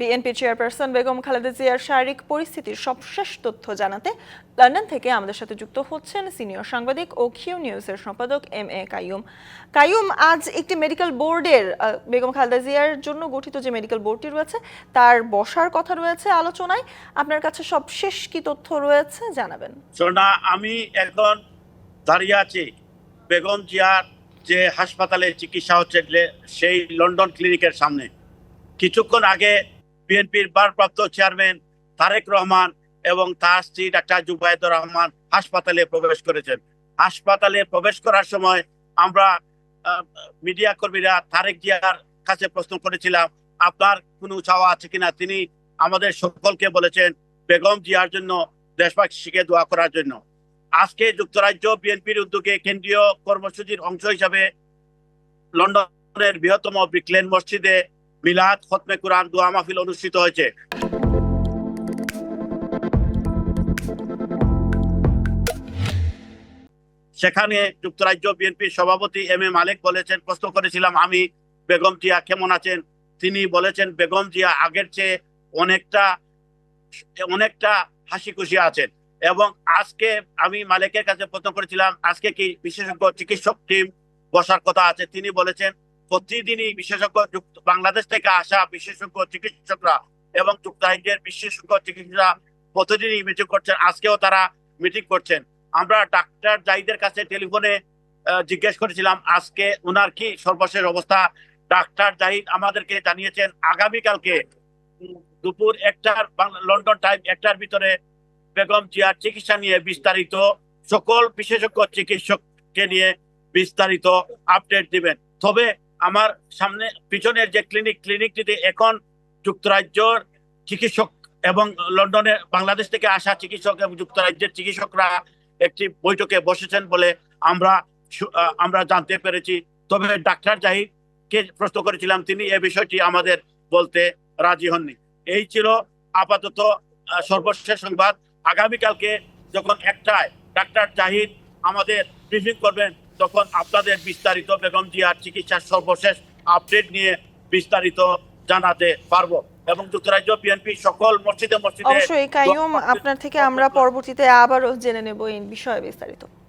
BNP chairperson Begum Khaleda জিয়ার শারীরিক পরিস্থিতির সবশেষ তথ্য জানাতে লন্ডন থেকে আমাদের সাথে যুক্ত হচ্ছেন সিনিয়র সাংবাদিক ও কিউ নিউজের সম্পাদক এম এ কাইয়ুম কাইয়ুম আজ একটি মেডিকেল বোর্ডের বেগম খালেদা জিয়ার জন্য গঠিত যে মেডিকেল বোর্ডটি রয়েছে, তার বসার কথা রয়েছে আলোচনায়। আপনার কাছে সবশেষ কি তথ্য রয়েছে জানাবেন। সোনা আমি এখন দাঁড়িয়ে আছি বেগম জিয়ার যে হাসপাতালে চিকিৎসা হচ্ছে, সেই লন্ডন ক্লিনিকের সামনে। কিছুক্ষণ আগে বিএনপির ভারপ্রাপ্ত চেয়ারম্যান তারেক রহমান এবং তার স্ত্রী ডাক্তার জুবাইদুর রহমান হাসপাতালে প্রবেশ করেছেন। হাসপাতালে প্রবেশ করার সময় আমরা মিডিয়া কর্মীরা তারেক জিয়ার কাছে প্রশ্ন করেছিলাম, আপনার কোনো চাওয়া আছে কিনা তিনি আমাদের সকলকে বলেছেন, বেগম জিয়ার জন্য, দেশবাসীকে দোয়া করার জন্য। আজকে যুক্তরাজ্য বিএনপির উদ্যোগে কেন্দ্রীয় কর্মসূচির অংশ হিসাবে লন্ডনের বৃহত্তম ব্রিকলেন মসজিদে মিলাদ খতমে কোরআন দোয়া মাহফিল অনুষ্ঠিত হয়েছে। সেখানে যুক্তরাজ্য বিএনপির সভাপতি এম এ মালিক বলেছেন, প্রশ্ন করেছিলাম, আমি বেগম জিয়া কেমন আছেন? তিনি বলেছেন, বেগম জিয়া আগের চেয়ে অনেকটা অনেকটা হাসি খুশি আছেন। এবং আজকে আমি মালিকের কাছে প্রশ্ন করেছিলাম, আজকে কি বিশেষজ্ঞ চিকিৎসক টিম বসার কথা আছে? তিনি বলেছেন প্রতিদিনই বিশেষজ্ঞ যুক্ত- বাংলাদেশ থেকে আসা বিশেষজ্ঞ, চিকিৎসকরা এবং যুক্তরাজ্যের বিশেষজ্ঞ, চিকিৎসকরা প্রতিদিনই মিটিং করছেন। আজকেও তারা মিটিং করছেন। আমরা ডাক্তার জাহিদের কাছে টেলিফোনে জিজ্ঞেস করেছিলাম, আজকে ওনার কি সর্বশেষ অবস্থা? ডাক্তার জাহিদ আমাদেরকে জানিয়েছেন, আগামীকালকে দুপুর একটার লন্ডন টাইম একটার ভিতরে বেগম জিয়ার চিকিৎসা নিয়ে বিস্তারিত সকল বিশেষজ্ঞ, চিকিৎসককে নিয়ে বিস্তারিত আপডেট দিবেন। তবে আমার সামনে পিছনের যে ক্লিনিক ক্লিনিকটিতে এখন যুক্তরাজ্যর চিকিৎসক এবং লন্ডনে বাংলাদেশ থেকে আসা চিকিৎসক এবং যুক্তরাজ্যের চিকিৎসকরা একটি বৈঠকে বসেছেন বলে আমরা আমরা জানতে পেরেছি। তবে ডাক্তার জাহিদ কে প্রশ্ন করেছিলাম, তিনি এ বিষয়টি আমাদের বলতে রাজি হননি। এই ছিল আপাতত সর্বশেষ সংবাদ। আগামীকালকে যখন একটায় ডাক্তার জাহিদ আমাদের ব্রিফিং করবেন তখন আপনাদের বিস্তারিত বেগম জিয়ার চিকিৎসার সর্বশেষ আপডেট নিয়ে বিস্তারিত জানাতে পারব এবং যুক্তরাজ্য বিএনপি সকল মসজিদে মসজিদে অবশ্যই কাইয়ুম আপনার থেকে আমরা পরবর্তীতে আবারও জেনে নেব এই বিষয়ে বিস্তারিত।